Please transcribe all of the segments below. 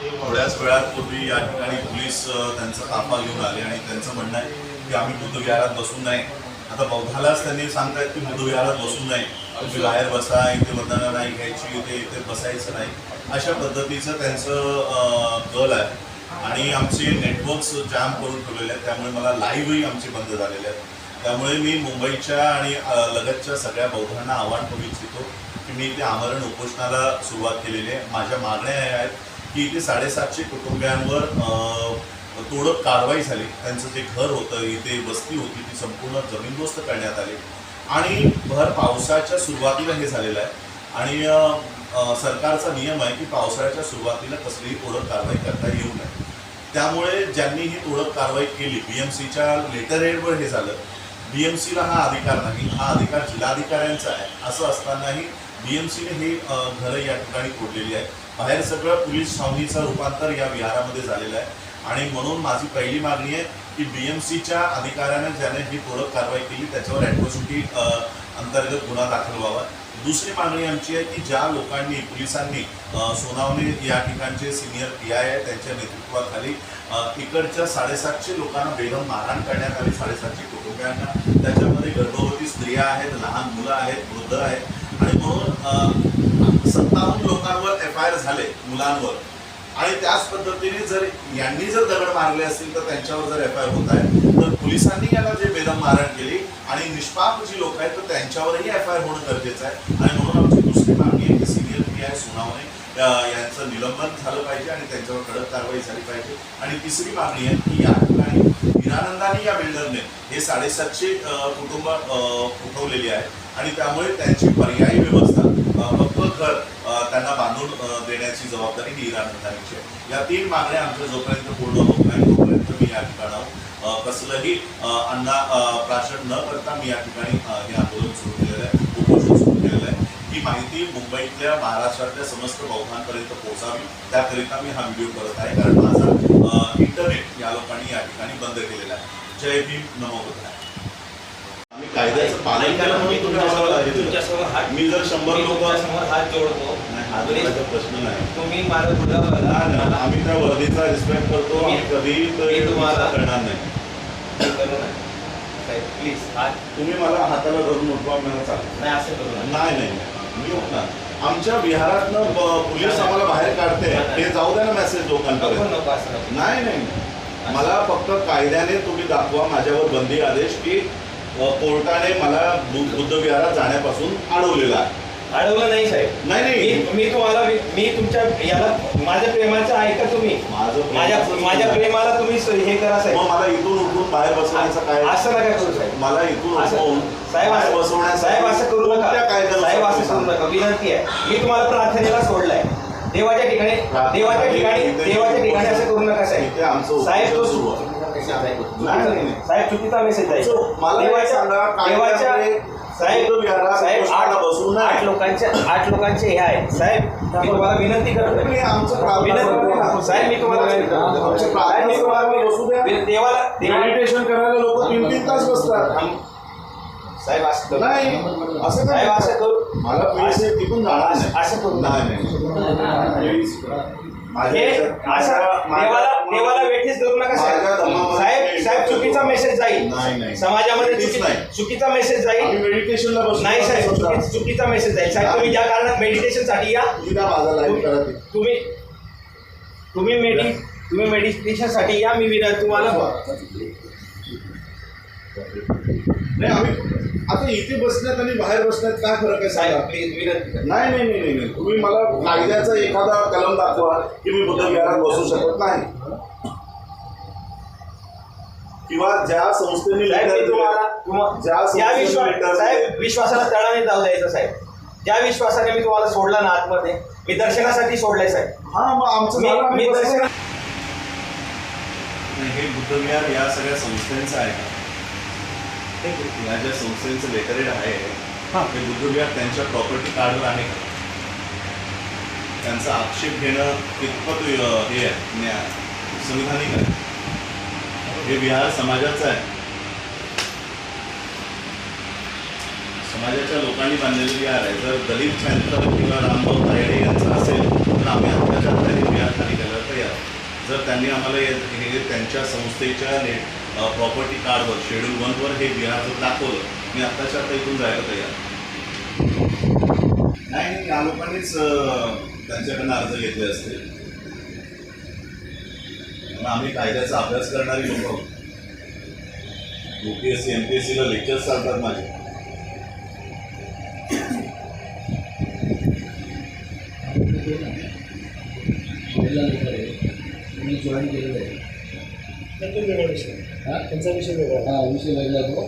थोड्याच वेळापूर्वी या ठिकाणी पोलीस त्यांचा ताफा घेऊन आले आणि त्यांचं म्हणणं आहे की आम्ही बुद्धविहारात बसून नाही. आता बौद्धालाच त्यांनी सांगतायत की बुद्धविहारात बसून नाही. तुम्ही बाहेर बसा इथे मतदान नाही घ्यायची इथे इथे बसायचं नाही. अशा पद्धतीचं त्यांचं कल आहे. आणि आमचे नेटवर्क्स जाम करून ठेवलेले आहेत. त्यामुळे मला लाईव्हही आमचे बंद झालेले आहेत. त्यामुळे मी मुंबईच्या आणि लगतच्या सगळ्या बौद्धांना आव्हान करू इच्छितो की मी इथे आमरण उपोषणाला सुरुवात केलेली आहे. माझ्या मागण्या आहेत की इथे साडेसातशे कुटुंबियांवर तोडक कारवाई झाली. त्यांचं जे घर होतं इथे वस्ती होती ती संपूर्ण जमीनदोस्त करण्यात आली. आणि भर पावसाच्या सुरुवातीला हे झालेलं आहे. आणि सरकारचा नियम आहे की पावसाळ्याच्या सुरुवातीला कसलीही तोडक कारवाई करता येऊ नये. त्यामुळे ज्यांनी ही तोडक कारवाई केली बी एम सीच्या लेटर एडवर हे झालं. बी एम सीला हा अधिकार नाही हा अधिकार जिल्हाधिकाऱ्यांचा आहे. असं असतानाही बी एम सीने ही घरं या ठिकाणी तोडलेली आहे बाहेर सगळं पोलीस छावणीचं रूपांतर या विहारामध्ये झालेलं आहे. आणि म्हणून माझी पहिली मागणी आहे की बी एम सीच्या अधिकाऱ्याने ज्याने ही पूरक कारवाई केली त्याच्यावर ॲट्रॉसिटी अंतर्गत गुन्हा दाखल व्हावा. दुसरी मागणी आमची आहे की ज्या लोकांनी पोलिसांनी सोनावणे या ठिकाणचे सिनियर पी आय आहे त्यांच्या नेतृत्वाखाली तिकडच्या साडेसातशे लोकांना बेदम मारहाण करण्यात आली साडेसातशे कुटुंबियांना. त्याच्यामध्ये गर्भवती स्त्रिया आहेत लहान मुलं आहेत वृद्ध आहेत. आणि म्हणून सत्तावन्न लोकांवर एफ आय आर झाले मुलांवर. आणि त्याच पद्धतीने जर यांनी जर दगड मारले असतील तर त्यांच्यावर जर एफ आय आर होत आहे तर पोलिसांनी याला जे बेदम मारण केली आणि निष्पाप जी लोक आहेत तर त्यांच्यावरही एफ आय आर होणं गरजेचं आहे. आणि म्हणून आमची दुसरी मागणी आहे की सिनियर पी आय सोनावणे यांचं निलंबन झालं पाहिजे आणि त्यांच्यावर कडक कारवाई झाली पाहिजे. आणि तिसरी मागणी आहे की या ठिकाणी हिरानंदानी या बिल्डरने हे साडेसातशे कुटुंब उठवलेली आहे. आणि त्यामुळे त्यांची पर्यायी व्यवस्था घर त्यांना बांधून देण्याची जबाबदारी ही हिरानंदानीची आहे. या तीन मागण्या आमच्या जोपर्यंत पूर्ण होत नाही तोपर्यंत मी या ठिकाणावर कसलंही अन्ना प्राशन न करता मी या ठिकाणी हे आंदोलन सुरू केलेलं आहे उपोषण सुरू केलेलं आहे. ही माहिती मुंबईतल्या महाराष्ट्रातल्या समस्त बौद्धांपर्यंत पोहोचावी त्याकरिता मी हा व्हिडिओ करत आहे कारण माझा इंटरनेट या लोकांनी या ठिकाणी बंद केलेला आहे. जय भीम नमो कायद्याचं पालन केलं म्हणून. तुमच्यासमोर हात मी जर शंभर लोक तुमच्यासमोर हात जोडतो. हा प्रश्न नाही. तुम्ही माझा आम्ही त्या वर्दीचा रिस्पेक्ट करतो. आम्ही कधीही तो मी तुम्हाला- करणार नाही. प्लीज तुम्ही मला हाताला धरून उठवा मला चालेल. नाही असं करू नाही नाही. मी उठणार. आमच्या विहारातनं पोलीस आम्हाला बाहेर काढते. हे जाऊ द्या ना मेसेज लोकांपर्यंत नाही नाही. मला फक्त कायद्याने तुम्ही दाखवा. माझ्यावर बंदी आदेश की कोर्टाने मला बु- बुद्ध विहारात जाण्यापासून अडवलेला आहे. अडवलं नाही साहेब. नाही नाही. मी मी तुम्हाला मी तुमच्या याला माझ्या प्रेमाचं ऐका तुम्ही? माझं प्रेम- माझ्या माझ्या प्रेमाला तुम्ही स- हे करा मग साहेब मला इथून उठून बाहेर बसवण्याचं काय? असं नका करू साहेब. मला इथून असं- साहेब बाहेर असं बसवण्यासाठी साहेब असं करू नका. कोणत्या कायद्यानुसार साहेब असं करू नका. विनंती आहे. मी तुम्हाला प्रार्थनेला सोडलाय. देवाच्या ठिकाणी? देवाच्या ठिकाणी देवाच्या ठिकाणी असं करू नका साहेब. इथे आमचं साहेब तो सुरू आहे. नाही, नाही, नाही. साहेब चुकीचा मेसेज आहे. So, मला एक देवाच्या सांगा, देवाच्या कायद्यामध्ये साहेब विहारात साहेब आठ नये. आठ लोकांचे आठ लोकांचे हे आहे. साहेब मी तुम्हाला विनंती करतो तुम्ही आमचं प्रार्थना विनंती करा. साहेब मी तुम्हाला आमचं प्रार्थना साहेब मी तुम्हाला बसू द्या. देवाला देवा- मेडिटेशन करायला लोक तीन तीन तास बसतात. साहेब असं करू. नाही. असं साहेब असं करू. मला हे टिकून जाणार नाही. असं करू. नाही नाही. Please. हे असं माझ्या- देवाला देवाला वेठीस धरू नका साहेब. साहेब साहेब चुकीचा मेसेज जाईल. नाही, नाही. समाजामध्ये. चुकीचा मेसेज जाईल. मेडिटेशनला नाही साहेब चुकी- चुकीचा मेसेज जाईल. साहेब तुम्ही ज्या कारणात मेडिटेशनसाठी या तुम्ही. तुम्ही तुम्ही मेडि तुम्ही मेडिटेशनसाठी या मी विनंती तुम्हाला नाही आम्ही आता इथे बसण्यात आणि बाहेर बसण्यात काय फरक आहे साहेब सांगा प्लीज विनंती करतो. नाही नाही नाही नाही नाही. तुम्ही मला कायद्याचा एखादा कलम दाखवा की मी बुद्ध विहारात बसू शकत नाही. किंवा ज्या संस्थेने साहेब विश्वासाला तडा नाही जाऊ द्यायचं साहेब. ज्या विश्वासाने मी तुम्हाला सोडला ना आतमध्ये. मी दर्शनासाठी सोडलंय साहेब. हा मग आमचं हे बुद्धविहार या सगळ्या संस्थांचं आहे. का या ज्या संस्थेचं लेटरेड आहे हे. बुद्धविहार त्यांच्या प्रॉपर्टी कार्डवर आहे का? त्यांचा आक्षेप घेणं कितपत हे आहे संविधानिक आहे. हे विहार समाजाचं आहे. समाजाच्या लोकांनी बांधलेलं विहार आहे. जर दलित चॅन्सलर किंवा रामभाऊ तायडे यांचं असेल तर आम्ही अत्याचार विहार खाली केलं तर जर त्यांनी आम्हाला हे हे त्यांच्या संस्थेच्या प्रॉपर्टी कार्डवर शेड्यूल वनवर हे विहार जर दाखवलं. मी आत्ताच्या आता इथून जायला तयार. नाही नाही या लोकांनीच त्यांच्याकडनं अर्ज घेतले असते. आम्ही कायद्याचा अभ्यास करणारी लोक आहोत. युपीएससी एमपीएससीला लेक्चर्स चालतात माझे. जॉईन केलेलं वेगळा विषय हा त्यांचा विषय वेगळा हा विषय वेगळा तो.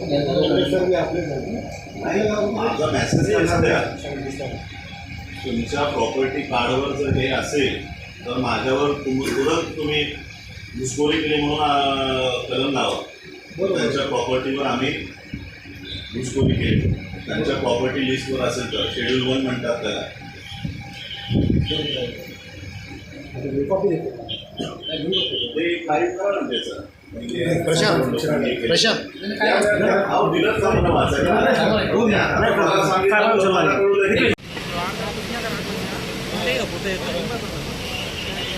आपले झाले नाही माझा मेसेज तुमच्या प्रॉपर्टी कार्डवर जर हे असेल तर माझ्यावर तुम तुरंत तुम्ही घुसखोरी केली म्हणून कलम लावा. बरोबर. त्यांच्या प्रॉपर्टीवर आम्ही घुसखोरी केली. त्यांच्या प्रॉपर्टी लिस्टवर असेल तर शेड्यूल वन म्हणतात त्याला. कॉपी देतो. ते त्याचं. म्हणजे- प्रशांत, प्रशांत. हो.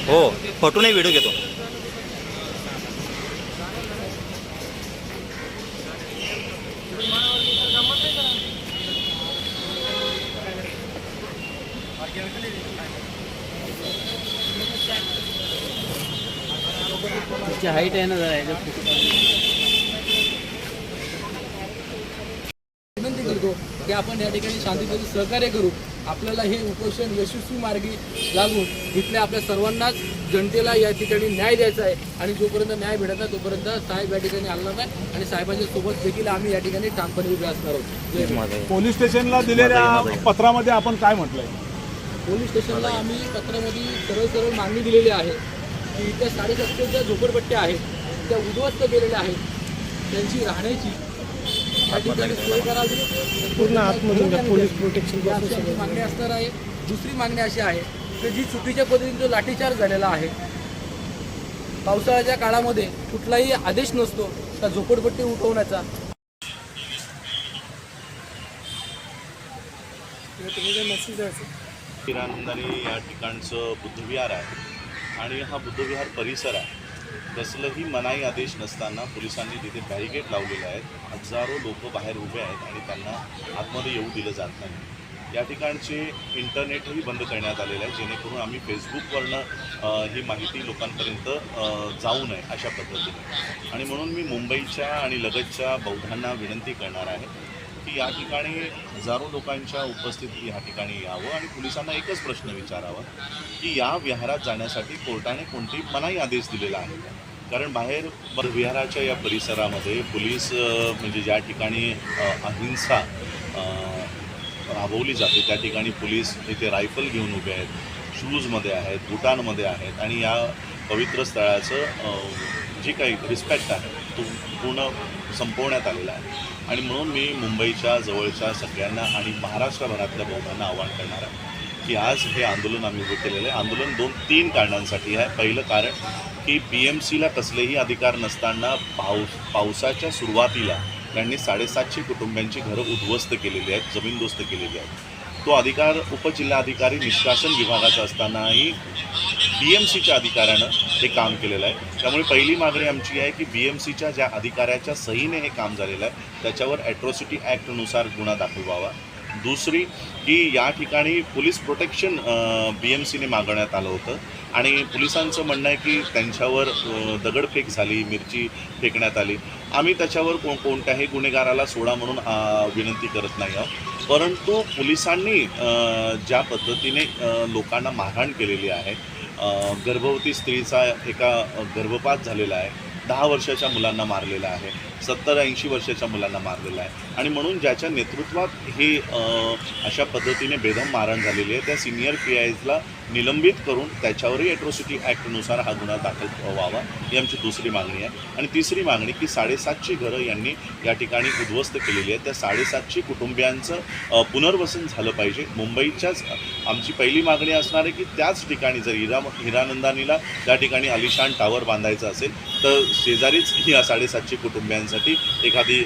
हो फोटो नाही व्हिडिओ घेतो. तुमची हाईट आहे ना जरा विनंती करतो की आपण या ठिकाणी शांततेचे सहकार्य करू. आपल्याला हे उपोषण यशस्वी मार्गी लागून इथल्या आपल्या सर्वांनाच जनतेला या ठिकाणी न्याय द्यायचा आहे. आणि जोपर्यंत न्याय भेटत नाही तोपर्यंत साहेब या ठिकाणी आला नाही. आणि साहेबांच्या सोबत देखील आम्ही या ठिकाणी ठामपणे उभे असणार आहोत. पोलीस स्टेशनला दिलेल्या पत्रामध्ये आपण काय म्हटलंय? पोलीस स्टेशनला आम्ही पत्रामध्ये सरळ सरळ मागणी दिलेली आहे. की इथल्या साडेसातशे ज्या झोपडपट्ट्या आहेत त्या उद्ध्वस्त केलेल्या आहेत. त्यांची राहण्याची या ठिकाणी सोय करावी. पूर्ण आतमधून त्या पोलीस प्रोटेक्शन मागणी असणार आहे. दुसरी मागणी अशी आहे की जी चुकीच्या पद्धतीने जो लाठीचार्ज झालेला आहे पावसाळ्याच्या काळामध्ये कुठलाही आदेश नसतो त्या झोपडपट्टी उठवण्याचा. हिरानंदानी या ठिकाणचं बुद्धविहार आहे. आणि हा बुद्धविहार परिसर आहे. कसलंही मनाई आदेश नसताना पोलिसांनी तिथे बॅरिकेड लावलेले आहेत. हजारो लोक बाहेर उभे आहेत आणि त्यांना आतमध्ये येऊ दिलं जात नाही. या ठिकाणचे इंटरनेटही बंद करण्यात आलेलं आहे. जेणेकरून आम्ही फेसबुकवरनं ही माहिती लोकांपर्यंत जाऊ नये अशा पद्धतीने. आणि म्हणून मी मुंबईच्या आणि लगतच्या बौद्धांना विनंती करणार आहे की या ठिकाणी हजारो लोकांच्या उपस्थितीत या ठिकाणी यावं आणि पोलिसांना एकच प्रश्न विचारावा की या विहारात जाण्यासाठी कोर्टाने कोणती मनाई आदेश दिलेला आहे का? कारण बाहेर विहाराच्या या परिसरामध्ये पोलीस म्हणजे ज्या ठिकाणी अहिंसा राबवली जाते त्या ठिकाणी पोलीस इथे रायफल घेऊन उभे आहेत शूजमध्ये आहेत बुटांमध्ये आहेत आणि या पवित्र स्थळाचं जे जी काही रिस्पेक्ट आहे पूर्ण संपवण्यात आलेला आहे. आणि म्हणून मी मुंबईच्या जवळच्या सगळ्यांना आणि महाराष्ट्रभरातल्या बहुतांना आवाहन करणार आहे की आज हे आंदोलन आम्ही उभं केलेलं आहे. आंदोलन दोन तीन कारणांसाठी आहे. पहिलं कारण की पी एम सीला कसलेही अधिकार नसताना पाऊस पावसाच्या सुरुवातीला त्यांनी साडेसातशे कुटुंबियांची घरं उद्ध्वस्त केलेली आहेत जमीनदोस्त केलेली आहेत. तो अधिकार उपजिल्हाधिकारी निष्कासन विभागाचा असतानाही बी एम सीच्या अधिकाऱ्यानं हे काम केलेलं आहे. त्यामुळे पहिली मागणी आमची आहे की बी एम सीच्या ज्या अधिकाऱ्याच्या सहीने हे काम झालेलं आहे त्याच्यावर ॲट्रॉसिटी ॲक्टनुसार गुन्हा दाखल व्हावा. दुसरी की या ठिकाणी पोलीस प्रोटेक्शन बी एम सीने मागवण्यात आलं होतं. आणि पोलिसांचं म्हणणं आहे की त्यांच्यावर दगडफेक झाली मिरची फेकण्यात आली. आम्ही त्याच्यावर को कोणत्याही गुन्हेगाराला सोडा म्हणून विनंती करत नाही आहोत. परंतु पोलिसांनी ज्या पद्धतीने लोकांना मारहाण केलेली आहे गर्भवती स्त्रीचा एका गर्भपात झालेला आहे दहा वर्षाच्या मुलांना मारलेला आहे सत्तर ऐंशी वर्षाच्या मुलांना मारलेला आहे. आणि म्हणून ज्याच्या नेतृत्वात हे अशा पद्धतीने बेदम मारहाण झालेली आहे त्या सिनियर पी आयजला निलंबित करून त्याच्यावरही ॲट्रॉसिटी ॲक्टनुसार हा गुन्हा दाखल व्हावा ही आमची दुसरी मागणी आहे. आणि तिसरी मागणी की साडेसातशे घरं यांनी या ठिकाणी उद्ध्वस्त केलेली आहे. त्या साडेसातशे कुटुंबियांचं पुनर्वसन झालं पाहिजे. मुंबईच्याच आमची पहिली मागणी असणार आहे की त्याच ठिकाणी जर हिरा हिरानंदानीला त्या ठिकाणी आलिशान टावर बांधायचं असेल तर शेजारीच या साडेसातशे कुटुंबियांसाठी एखादी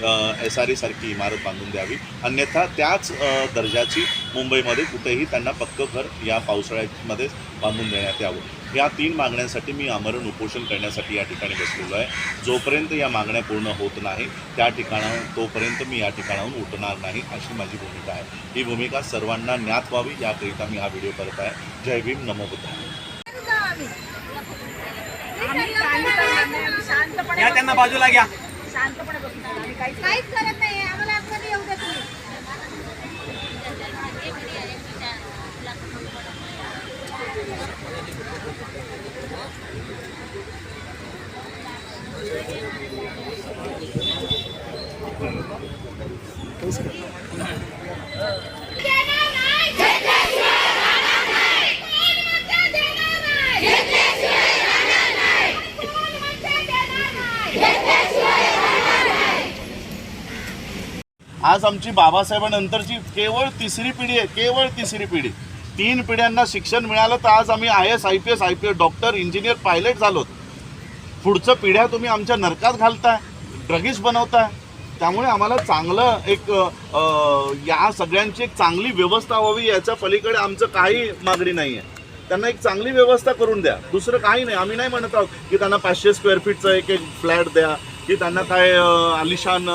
एस आर एसारखी इमारत बांधून द्यावी. अन्यथा त्याच दर्जाची मुंबईमध्ये कुठेही त्यांना पक्कं घर या पावसाळ्यामध्येच बांधून देण्यात यावं. या तीन मागण्यांसाठी मी आमरण उपोषण करण्यासाठी या ठिकाणी बसलेलो आहे. जोपर्यंत या मागण्या पूर्ण होत नाही त्या ठिकाणाहून तोपर्यंत मी या ठिकाणाहून उठणार नाही अशी माझी भूमिका आहे. ही भूमिका सर्वांना ज्ञात व्हावी याकरिता मी हा व्हिडिओ करत आहे. जय भीम नमो बुद्धाय. या त्यांना बाजूला घ्या. शांतपणे बसून राहा. आम्ही काहीच काहीच करत नाही आम्हाला आतमध्ये येऊ द्या तुम्ही आज आमची बाबासाहेबांनंतरची केवळ तिसरी पिढी आहे केवळ तिसरी पिढी. तीन पिढ्यांना शिक्षण मिळालं तर आज आम्ही I S I P S I P S doctor engineer pilot झालोत. पुढचं पिढ्या तुम्ही आमच्या नरकात घालताय ड्रगिश बनवताय. त्यामुळे आम्हाला चांगलं एक या सगळ्यांची एक चांगली व्यवस्था व्हावी याच्या पलीकडे आमचं काही मागणी नाही आहे त्यांना एक चांगली व्यवस्था करून द्या. दुसरं काही नाही. आम्ही नाही म्हणत आहोत की त्यांना पाचशे स्क्वेअर फीटचं एक एक फ्लॅट द्या. की त्यांना काय आलिशान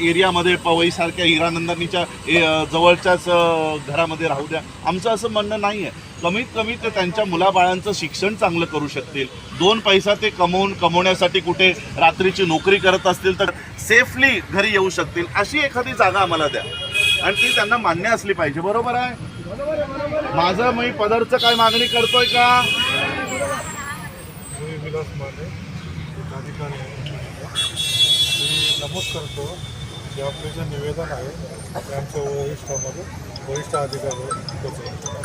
एरियामध्ये पवईसारख्या हिरानंदानीच्या ए, जवळच्याच घरामध्ये राहू द्या. आमचं असं म्हणणं नाही आहे कमीत कमी ते त्यांच्या मुलाबाळांचं शिक्षण चांगलं करू शकतील. दोन पैसा ते कमवून कमवण्यासाठी कुठे रात्रीची नोकरी करत असतील तर सेफली घरी येऊ शकतील. अशी एखादी जागा आम्हाला द्या. आणि ती त्यांना मान्य असली पाहिजे. बरोबर आहे? माझं मी पदरचं काय मागणी करतोय का? मी नमूद करतो की आपले जे निवेदन आहे ते आमच्या वरिष्ठामध्ये वरिष्ठ अधिकारी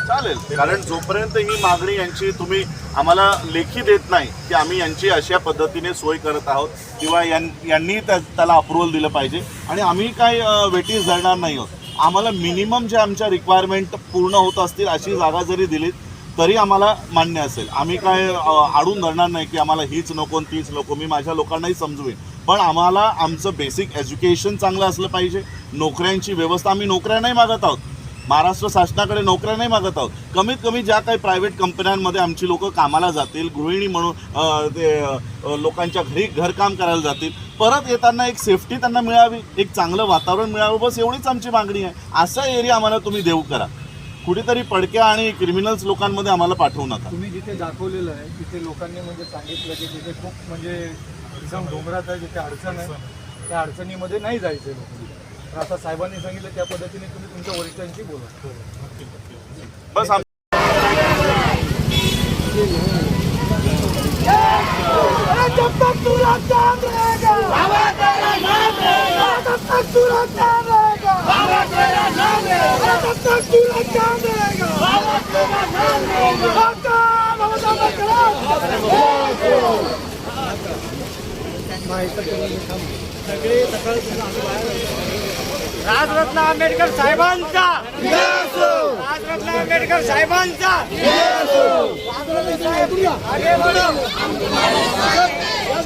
चालेल. कारण जोपर्यंत ही मागणी यांची तुम्ही आम्हाला लेखी देत नाही की आम्ही यांची अशा पद्धतीने सोय करत आहोत किंवा यां यांनी त्या त्याला अप्रुव्हल दिलं पाहिजे. आणि आम्ही काय वेटीज धरणार नाही आहोत. आम्हाला मिनिमम जे आमच्या रिक्वायरमेंट पूर्ण होत असतील अशी जागा जरी दिलीत तरी आम्हाला मान्य असेल. आम्ही काय आडून धरणार नाही की आम्हाला हीच नको तीच नको. मी माझ्या लोकांनाही समजवेन. पण आम्हाला आमचं बेसिक एज्युकेशन चांगलं असलं पाहिजे. नोकऱ्यांची व्यवस्था आम्ही नोकऱ्या नाही मागत आहोत. महाराष्ट्र शासनाकडे नोकऱ्या नाही मागत आहोत. कमीत कमी ज्या काही प्रायव्हेट कंपन्यांमध्ये आमची लोक कामाला जातील गृहिणी म्हणून ते लोकांच्या घरी घरकाम करायला जातील. परत येताना एक सेफ्टी त्यांना मिळावी एक चांगलं वातावरण मिळावं. बस एवढीच आमची मागणी आहे. असा एरिया आम्हाला तुम्ही देऊ करा. कुठेतरी पडक्या आणि क्रिमिनल्स लोकांमध्ये आम्हाला पाठवू नका. तुम्ही जिथे दाखवलेलं आहे तिथे लोकांनी म्हणजे सांगितलं की तिथे खूप म्हणजे एकदम डोंगरात आहे जिथे अडचण आहे त्या अडचणीमध्ये नाही जायचं लोक. तर आता साहेबांनी सांगितलं त्या पद्धतीने तुम्ही तुमच्या वरिष्ठांशी बोला. बस आम- राजरत्न आंबेडकर साहेबांचा. राजरत्न आंबेडकर साहेबांचा.